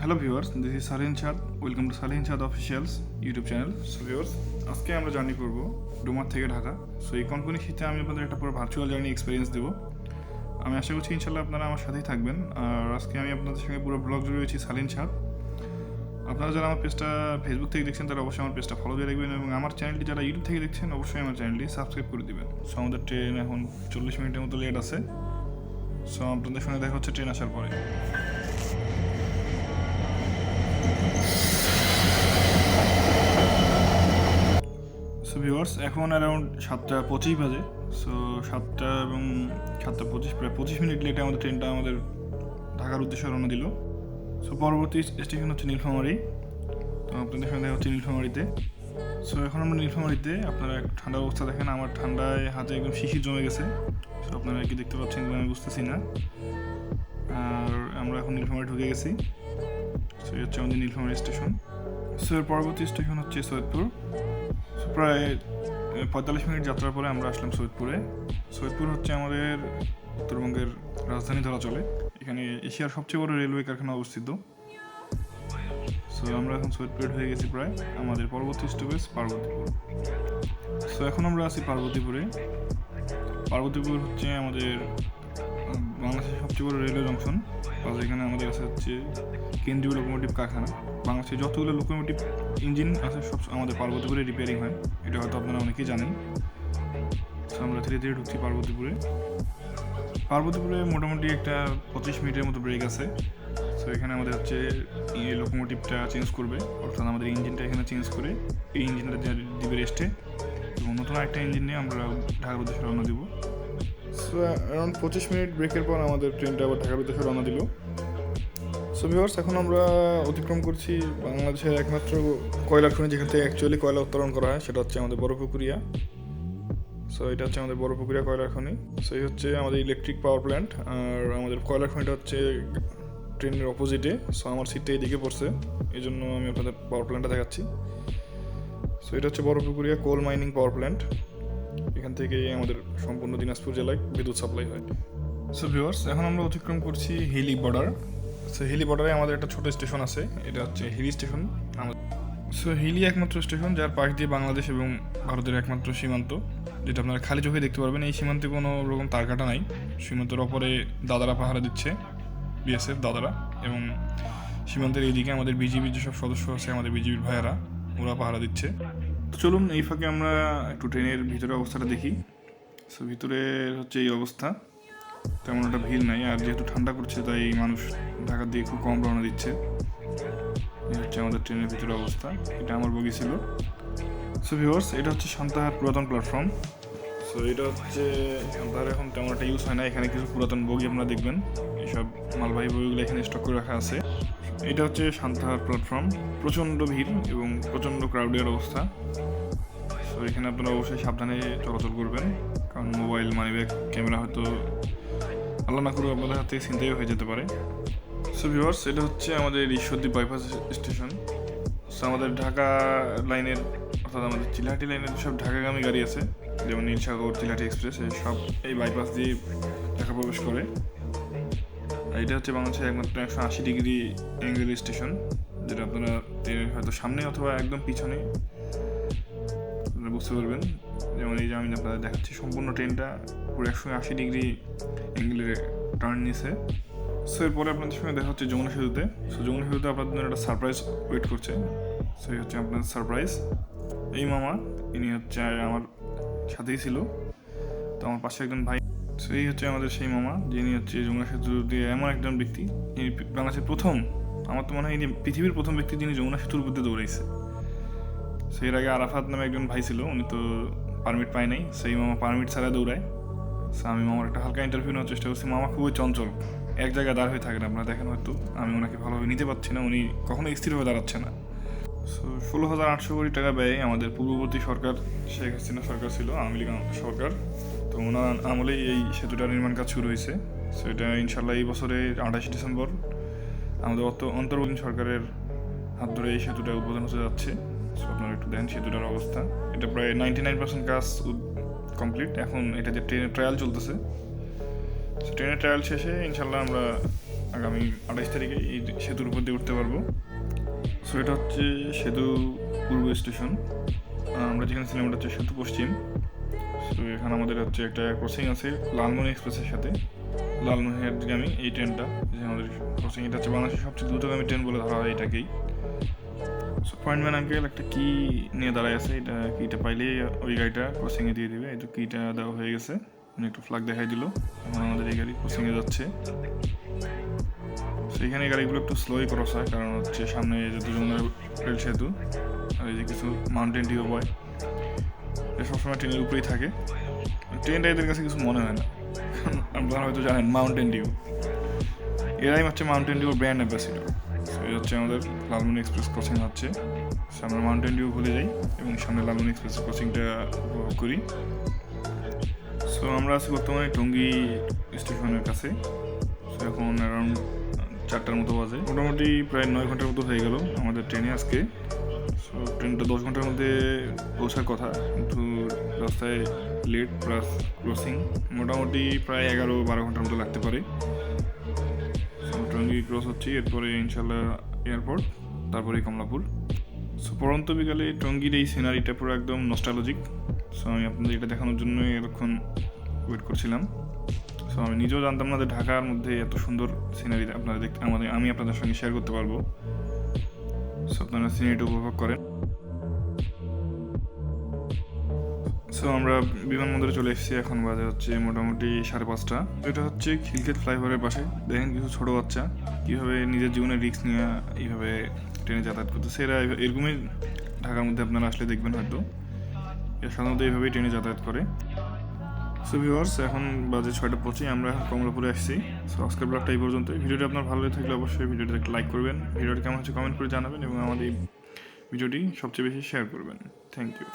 Hello viewers this is Salin Chand welcome to Salin Chand officials YouTube channel so viewers আজকে আমরা journey করব ডুমার থেকে Dhaka. So এই কনকনি শীতে আমি আপনাদের একটা পুরো ভার্চুয়াল জার্নি এক্সপিরিয়েন্স দেবো। আমি আশা করছি ইনশাল্লাহ আপনারা আমার সাথেই থাকবেন। আর আজকে আমি আপনাদের সঙ্গে পুরো ব্লগ জুড়ে রয়েছি সালিন চাঁদ আপনারা যারা আমার পেজটা ফেসবুক থেকে দেখছেন, তারা অবশ্যই আমার পেজটা ফলো দিয়ে রাখবেন এবং আমার চ্যানেলটি যারা ইউটিউব থেকে দেখছেন, অবশ্যই আমার চ্যানেলটি সাবস্ক্রাইব করে দিবেন। সো আমাদের ট্রেন এখন চল্লিশ মিনিটের মতো লেট আছে। সো আপনাদের সঙ্গে দেখা হচ্ছে ট্রেন আসার পরে। সো ভিউয়ার্স এখন অ্যারাউন্ড সাতটা পঁচিশ বাজে। সো সাতটা এবং সাতটা পঁচিশ, প্রায় পঁচিশ মিনিট লেটে আমাদের ট্রেনটা আমাদের ঢাকার উদ্দেশ্যে রওনা দিল। সো পরবর্তী স্টেশন হচ্ছে নীলফামারি। তো আপনাদের সঙ্গে দেখা হচ্ছে নীলফামারিতে। সো এখন আমরা নীলফামারিতে, আপনারা ঠান্ডার অবস্থা দেখেন, আমার ঠান্ডায় হাতে একদম শিশির জমে গেছে। সো আপনারা কি দেখতে পাচ্ছেন আমি বুঝতেছি না। আর আমরা এখন নীলফামারি ঢুকে গেছি। সো এই হচ্ছে আমাদের নীলফামারি স্টেশন। সো এর পরবর্তী স্টেশন হচ্ছে সৈয়দপুর। প্রায় পঁয়তাল্লিশ মিনিট যাত্রার পরে আমরা আসলাম সৈয়দপুরে। সৈয়দপুর হচ্ছে আমাদের উত্তরবঙ্গের রাজধানী ধরা চলে। এখানে এশিয়ার সবচেয়ে বড় রেলওয়ে কারখানা অবস্থিত। সো আমরা এখন সৈয়দপুরে হয়ে গেছি প্রায় আমাদের পরবর্তী স্টপেজ পার্বতীপুর। সো এখন আমরা আছি পার্বতীপুরে। পার্বতীপুর হচ্ছে আমাদের বাংলাদেশের সবচেয়ে বড় রেলওয়ে জংশন। প্লাস এখানে আমাদের আছে হচ্ছে কেন্দ্রীয় লোকোমোটিভ কারখানা। বাংলাদেশে যতগুলো লোকোমোটিভ ইঞ্জিন আছে, সব আমাদের পার্বতীপুরে রিপেয়ারিং হয়। এটা হয়তো আপনারা অনেকেই জানেন। আমরা ধীরে ধীরে ঢুকছি পার্বতীপুরে। পার্বতীপুরে মোটামুটি একটা পঁচিশ মিনিটের মতো ব্রেক আছে। সো এখানে আমাদের হচ্ছে এই লোকোমোটিভটা চেঞ্জ করবে। অর্থাৎ আমাদের ইঞ্জিনটা এখানে চেঞ্জ করে, এই ইঞ্জিনটা দিবে রেস্টে এবং নতুন একটা ইঞ্জিন নিয়ে আমরা ঢাকার উদ্দেশ্যে রওনা দিব। সো অ্যারাউন্ড পঁচিশ মিনিট ব্রেকের পর আমাদের ট্রেনটা আবার ঢাকার উদ্দেশ্যে রওনা দিল। সো এখন আমরা অতিক্রম করছি বাংলাদেশের একমাত্র কয়লার খনি যেখান থেকে অ্যাকচুয়ালি কয়লা উত্তোলন করা হয়, সেটা হচ্ছে আমাদের বড়পুকুরিয়া সো এটা হচ্ছে আমাদের বড়পুকুরিয়া কয়লার খনি। সো এই হচ্ছে আমাদের ইলেকট্রিক পাওয়ার প্ল্যান্ট আর আমাদের কয়লা খনিটা হচ্ছে ট্রেনের অপোজিটে সো আমার সিটটা এইদিকে পড়ছে এই জন্য আমি আপনাদের পাওয়ার প্ল্যান্টটা দেখাচ্ছি। সো এটা হচ্ছে Barapukuria coal mining power plant এখান থেকে আমাদের সম্পূর্ণ দিনাজপুর জেলায় বিদ্যুৎ সাপ্লাই হয়। সো ভিউয়ার্স এখন আমরা অতিক্রম করছি হিলি বর্ডার সো হিলি বর্ডারে আমাদের একটা ছোট স্টেশন আছে। এটা হচ্ছে হিলি স্টেশন সো হিলি একমাত্র স্টেশন যার পাশ দিয়ে বাংলাদেশ এবং ভারতের একমাত্র সীমান্ত, যেটা আপনারা খালি চোখে দেখতে পারবেন। এই সীমান্তে কোনো রকম তার কাটা নাই। সীমান্তের ওপরে দাদারা পাহারা দিচ্ছে বিএসএফ দাদারা। এবং সীমান্তের এইদিকে আমাদের বিজিবির যেসব সদস্য আছে, আমাদের বিজিবির ভাইয়ারা, ওরা পাহারা দিচ্ছে। তো চলুন, এই ফাঁকে আমরা একটু ট্রেনের ভিতরে অবস্থাটা দেখি। সো ভিতরে হচ্ছে এই অবস্থা। তেমন একটা ভিড় নাই, আর যেহেতু ঠান্ডা করছে তাই মানুষ ঢাকার দিকে খুব কম রওনা দিচ্ছে। হচ্ছে আমাদের ট্রেনের ভিতরে অবস্থা, এটা আমার বগি ছিল। সো ভিউয়ার্স এটা হচ্ছে সান্তাহার পুরাতন প্ল্যাটফর্ম সো এটা হচ্ছে সান্তাহার এখন তেমন একটা ইউজ হয় না, এখানে কিছু পুরাতন বগি আপনারা দেখবেন। এইসব মালবাহী বগিগুলো এখানে স্টক করে রাখা আছে। এটা হচ্ছে সান্তাহার প্ল্যাটফর্ম প্রচণ্ড ভিড় এবং প্রচণ্ড ক্রাউডের অবস্থা। সো এখানে আপনারা অবশ্যই সাবধানে চলাচল করবেন, কারণ মোবাইল মানিব্যাগ ক্যামেরা হয়তো আল্লাহ না করে আপনাদের হাতে চিন্তাই হয়ে যেতে পারে। সো ভিউয়ার্স এটা হচ্ছে আমাদের ঈশ্বরদীপ বাইপাস স্টেশন সো আমাদের ঢাকা লাইনের, অর্থাৎ আমাদের চিলাহাটি লাইনের সব ঢাকাগামী গাড়ি আছে। যেমন নীলসাগর, চিলাহাটি এক্সপ্রেস এই সব এই বাইপাস দিয়ে ঢাকা প্রবেশ করে। আর এটা হচ্ছে বাংলাদেশের একমাত্র একশো আশি ডিগ্রি অ্যাঙ্গেল স্টেশন যেটা আপনারা হয়তো সামনে অথবা একদম পিছনে আপনারা বুঝতে পারবেন। যেমন এই যে আমি আপনাদের দেখাচ্ছি, সম্পূর্ণ ট্রেনটা পুরো একশো আশি ডিগ্রি অ্যাঙ্গেলে টার্ন নিছে। সো এরপরে আপনাদের সঙ্গে দেখা হচ্ছে যমুনা সেতুতে। সো যমুনা সেতুতে আপনাদের জন্য একটা সারপ্রাইজ ওয়েট করছে। সো এই হচ্ছে আপনাদের সারপ্রাইজ এই মামা, ইনি হচ্ছে আমার সাথেই ছিল। তো আমার পাশে একজন ভাই। সো এই হচ্ছে আমাদের সেই মামা, যিনি হচ্ছে যমুনা সেতু দিয়ে এমন একজন ব্যক্তি। যিনি বাংলাদেশের প্রথম, আমার তো মনে হয় ইনি পৃথিবীর প্রথম ব্যক্তি যিনি যমুনা সেতুর দিয়ে দৌড়াইছে। সো এর আগে আরাফাত নামে একজন ভাই ছিল, উনি তো পারমিট পায় নাই। সেই মামা পারমিট ছাড়া দৌড়ায়। সো আমি মামার একটা হালকা ইন্টারভিউ নেওয়ার চেষ্টা করছি। মামা খুবই চঞ্চল। এক জায়গায় দাঁড় হয়ে থাকেন আপনারা, দেখেন হয়তো। আমি ওনাকে ভালোভাবে নিতে পারছি না, উনি কখনো স্থির হয়ে দাঁড়াচ্ছে না। সো ষোলো হাজার আটশো কোটি টাকা ব্যয় আমাদের পূর্ববর্তী সরকার, শেখ হাসিনা সরকার ছিল, আওয়ামী লীগ সরকার। তো ওনার আমলেই এই সেতুটা নির্মাণ কাজ শুরু হয়েছে। সো এটা ইনশাল্লাহ এই বছরের আঠাশে ডিসেম্বর। আমাদের অত অন্তর্বর্তী সরকারের হাত ধরে এই সেতুটা উদ্বোধন হতে যাচ্ছে। আপনারা একটু দেন সেতুটার অবস্থা। এটা প্রায় নাইনটি নাইন পার্সেন্ট কাজ কমপ্লিট এখন এটা যে ট্রেনের ট্রায়াল চলতেছে ট্রেনের ট্রায়াল শেষে ইনশাল্লাহ আমরা আগামী আঠাইশ তারিখে এই সেতুর উপর দিয়ে উঠতে পারব। সো এটা হচ্ছে সেতু পূর্ব স্টেশন। আমরা যেখানে ছিলাম এটা হচ্ছে সেতু পশ্চিম। সো এখানে আমাদের হচ্ছে একটা ক্রসিং আছে লালমনি এক্সপ্রেসের সাথে। লালমনিরগামী এই ট্রেনটা যে আমাদের ক্রসিং এটা হচ্ছে বাংলাদেশের সবচেয়ে দ্রুতগামী ট্রেন বলে ধরা হয় এটাকেই। সো পয়েন্টম্যান আঙ্কেল একটা কি নিয়ে দাঁড়ায় আছে এটা কিটা পাইলেই ওই গাড়িটা ক্রসিংয়ে দিয়ে দিবে এই তো কিটা দেওয়া হয়ে গেছে উনি একটু ফ্ল্যাগ দেখাই দিল এখন আমাদের এই গাড়ি ক্রসিংয়ে যাচ্ছে তো এখানে গাড়িগুলো একটু স্লোই ক্রস হয় কারণ হচ্ছে সামনে যে দুজন রেল সেতু আর এই যে কিছু মাউন্টেন ডিউ বয় এরা সবসময় ট্রেনের উপরেই থাকে ট্রেনটা এদের কাছে কিছু মনে হয় না আপনারা হয়তো জানেন মাউন্টেন ডিউ এরাই হচ্ছে মাউন্টেন ডিউর ব্র্যান্ড অ্যাম্বাসিডর এই হচ্ছে আমাদের লালমনি এক্সপ্রেস ক্রসিং হচ্ছে। সামনে মাউন্টেন ডিউ ভুলে যাই এবং সামনে লালমনি এক্সপ্রেস ক্রসিংটা উপভোগ করি। সো আমরা আছি বর্তমানে টঙ্গী স্টেশনের কাছে। সো এখন অ্যারাউন্ড চারটার মতো বাজে। মোটামুটি প্রায় নয় ঘণ্টার মতো হয়ে গেল আমাদের ট্রেনে আজকে। সো ট্রেনটা দশ ঘণ্টার মধ্যে পৌঁছার কথা, কিন্তু রাস্তায় লেট প্লাস ক্রসিং মোটামুটি প্রায় এগারো বারো ঘণ্টার মতো লাগতে পারে। সো ক্রস হচ্ছি, এরপরে ইনশাল্লাহ এয়ারপোর্ট তারপরে কমলাপুর। সো পরন্ত বিকালে টঙ্গির এই সিনারিটা পুরো একদম নস্টালজিক সো আমি আপনাদের এটা দেখানোর জন্যই এরকম ওয়েট করছিলাম। সো আমি নিজেও জানতাম না যে ঢাকার মধ্যে এত সুন্দর সিনারি আপনারা দেখতে আমাদের আমি আপনাদের সঙ্গে শেয়ার করতে পারব। সো আপনারা সিনারিটা উপভোগ করেন। সো আমরা বিমানবন্দরে চলে এসেছি এখন বাজে হচ্ছে মোটামুটি সাড়ে পাঁচটা। এটা হচ্ছে খিলক্ষেত ফ্লাইওভারের পাশে। দেখেন কিছু ছোটো বাচ্চা, কীভাবে নিজের জীবনে রিস্ক নিয়ে এইভাবে ট্রেনে যাতায়াত করতেছে এরা এরকমই ঢাকার মধ্যে আপনারা আসলে দেখবেন হয়তো। এরা সাধারণত এইভাবেই ট্রেনে যাতায়াত করে। সো ভিউয়ার্স এখন বাজে ছয়টা পঁচিশ, আমরা এখন কমলাপুরে আসছি। সো আজকের ব্লগটা এই পর্যন্ত ভিডিওটি আপনার ভালো লেগে থাকলে অবশ্যই ভিডিওটি একটা লাইক করবেন। ভিডিওটি কেমন হচ্ছে কমেন্ট করে জানাবেন এবং আমাদের এই ভিডিওটি সবচেয়ে বেশি শেয়ার করবেন। Thank you